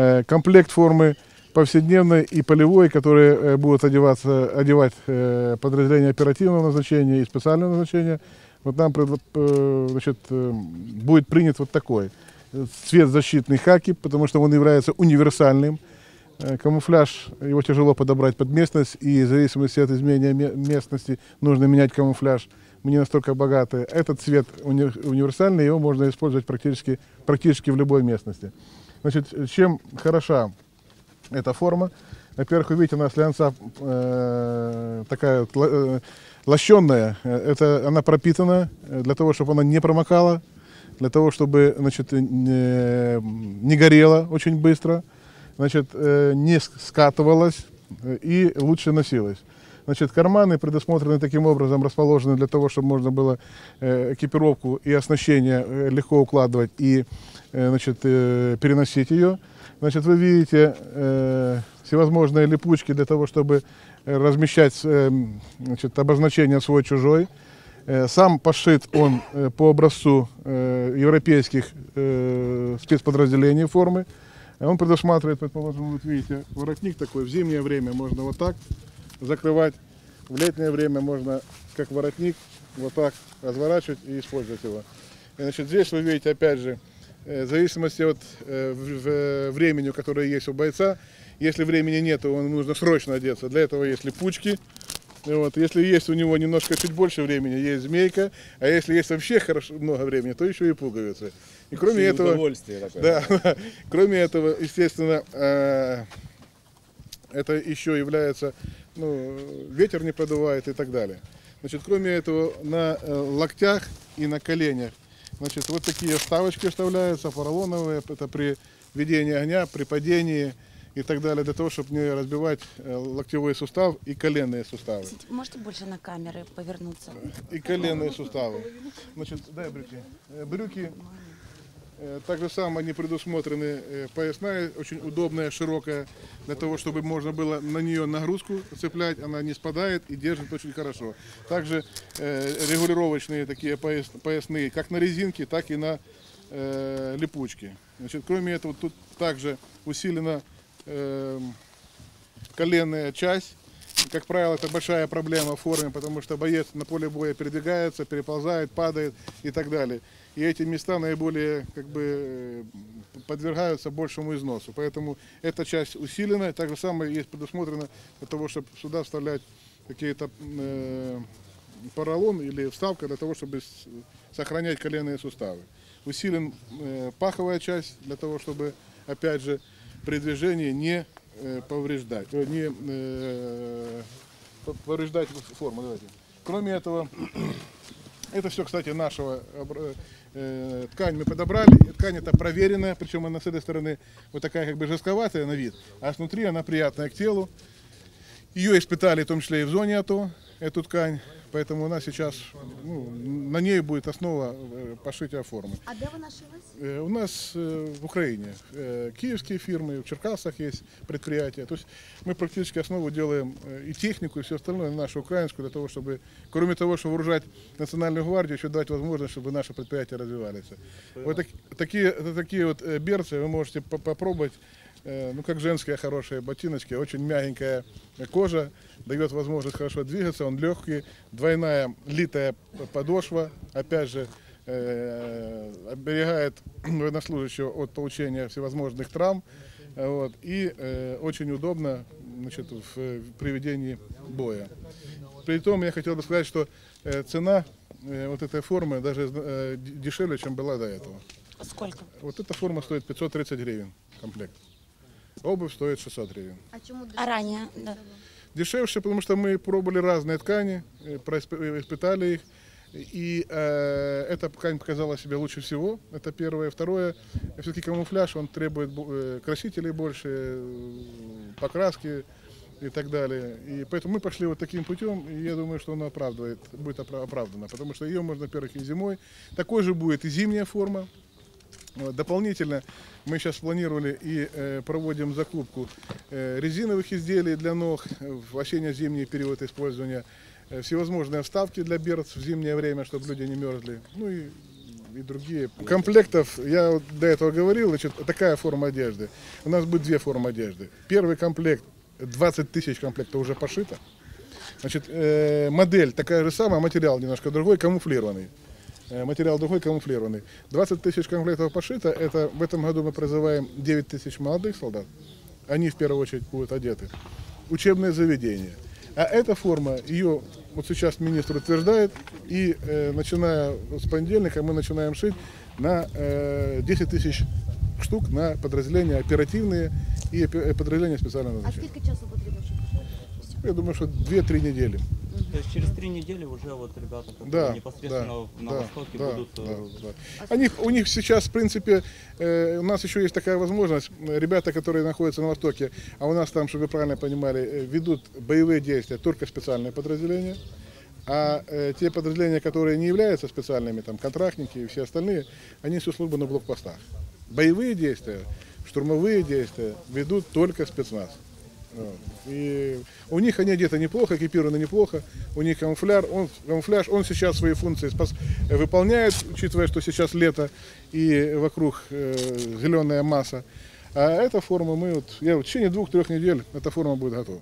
Э, комплект формы повседневной и полевой, которые э, будут одеваться, одевать э, подразделения оперативного назначения и специального назначения. Вот нам значит, будет принят вот такой цвет защитный хаки, потому что он является универсальным. Камуфляж, его тяжело подобрать под местность, и в зависимости от изменения ме- местности нужно менять камуфляж. Мы не настолько богаты. Этот цвет уни- универсальный, его можно использовать практически, практически в любой местности. Значит, чем хороша эта форма? Во-первых, вы видите, у нас лянца э, такая э, лощенная. Э, Это она пропитана э, для того, чтобы она не промокала, для того, чтобы значит, не, не горела очень быстро, значит, э, не скатывалась э, и лучше носилась. Значит, карманы предусмотрены таким образом, расположены для того, чтобы можно было э, экипировку и оснащение э, легко укладывать и э, значит, переносить ее. Значит, вы видите всевозможные липучки для того, чтобы размещать э, значит, обозначение свой-чужой. Сам пошит он по образцу европейских спецподразделений формы. Он предусматривает, предположим, вот видите, воротник такой, в зимнее время можно вот так закрывать, в летнее время можно, как воротник, вот так разворачивать и использовать его. И, значит, здесь вы видите, опять же, э, в зависимости от э, в- времени, которое есть у бойца, если времени нет, то нужно срочно одеться. Для этого есть липучки, и Вот. Если есть у него немножко чуть больше времени, есть змейка, а если есть вообще хорошо, много времени, то еще и пуговицы. И кроме и этого, такое. да, кроме этого, естественно, э, это еще является, ну, ветер не продувает и так далее. Значит, кроме этого, на э, локтях и на коленях, значит, вот такие вставочки вставляются, поролоновые, это при ведении огня, при падении и так далее, для того, чтобы не разбивать э, локтевой сустав и коленные суставы. Можете больше на камеры повернуться? И коленные суставы. Значит, дай брюки. Э, Брюки, так же самое они предусмотрены, э, поясная, очень удобная, широкая, для того, чтобы можно было на нее нагрузку цеплять, она не спадает и держит очень хорошо. Также э, регулировочные такие пояс- поясные, как на резинке, так и на э, липучке. Значит, кроме этого, тут также усилена э, коленная часть. Как правило, это большая проблема в форме, потому что боец на поле боя передвигается, переползает, падает и так далее. И эти места наиболее как бы, э, подвергаются большему износу. Поэтому эта часть усилена. Так же самое есть предусмотрено для того, чтобы сюда вставлять какие-то э, поролон или вставка для того, чтобы сохранять коленные суставы. Усилен э, паховая часть для того, чтобы, опять же, при движении не э, повреждать, э, не э, по- повреждать форму. Давайте. Кроме этого, это все, кстати, нашего э, ткань мы подобрали. Ткань это проверенная, причем она с этой стороны вот такая как бы жестковатая на вид, а снутри она приятная к телу. Ее испытали в том числе и в зоне АТО, эту ткань. Поэтому у нас сейчас ну, на ней будет основа э, пошития формы. А де вона шилась? Э, У нас э, в Украине киевские фирмы, в Черкасах есть предприятия. То есть мы практически основу делаем и технику, и все остальное нашу украинскую, для того, чтобы, кроме того, что вооружать национальную гвардию, еще дать возможность, чтобы наши предприятия развивались. Вот так- такие, такие вот берцы вы можете по- попробовать. Э, Ну, как женские хорошие ботиночки, очень мягенькая кожа, дает возможность хорошо двигаться, он легкий, двойная литая подошва, опять же, э, оберегает военнослужащего от получения всевозможных травм, вот, и э, очень удобно значит, в, э, при ведении боя. При том я хотел бы сказать, что э, цена э, вот этой формы даже э, дешевле, чем была до этого. Сколько? Вот эта форма стоит 530 гривен комплект. Обувь стоит 600 гривен. А чому А ранее? Да. Дешевше, потому что мы пробовали разные ткани, э, э, испытали их. И э, эта ткань показала себя лучше всего. Это первое. Второе, все-таки камуфляж, он требует бу- э, красителей больше, э, покраски и так далее. И поэтому мы пошли вот таким путем, и я думаю, что оно оправдывает, будет опра- оправдано, потому что ее можно, во-первых, и зимой. Такой же будет и зимняя форма. Дополнительно мы сейчас планировали и э, проводим закупку э, резиновых изделий для ног в осенне-зимний период использования, э, всевозможные вставки для берц в зимнее время, чтобы люди не мерзли, ну и и другие. Комплектов, я до этого говорил, значит, такая форма одежды. У нас будет две формы одежды. Первый комплект, 20 тысяч комплектов уже пошито. Значит, э, модель такая же самая, материал немножко другой, камуфлированный. Э, Материал другой, камуфлированный. 20 тысяч комплектов пошито. Это в этом году мы призываем 9 тысяч молодых солдат. Они в первую очередь будут одеты. Учебные заведения. А эта форма, ее вот сейчас министр утверждает, и э, начиная с понедельника мы начинаем шить на э, 10 тысяч штук на подразделения оперативные и опе- подразделения специального А назначения. скільки часу потрібно, щоб пішов? Я думаю, что 2-3 недели. То есть через три недели уже вот ребята, Да, непосредственно да, на да, Востоке да, будут... да, э, да. Они, у них сейчас, в принципе, э, у нас еще есть такая возможность, ребята, которые находятся на Востоке, а у нас там, чтобы вы правильно понимали, э, ведут боевые действия только специальные подразделения, а э, те подразделения, которые не являются специальными, там, контрактники и все остальные, они всю службу на блокпостах. Боевые действия, штурмовые действия ведут только спецназ. И у них они одеты неплохо, экипированы неплохо, у них камуфляж, он, камуфляж, он сейчас свои функции спас- выполняет, учитывая, что сейчас лето и вокруг э, зеленая масса. А эта форма мы вот, я вот в течение двух-трех недель эта форма будет готова.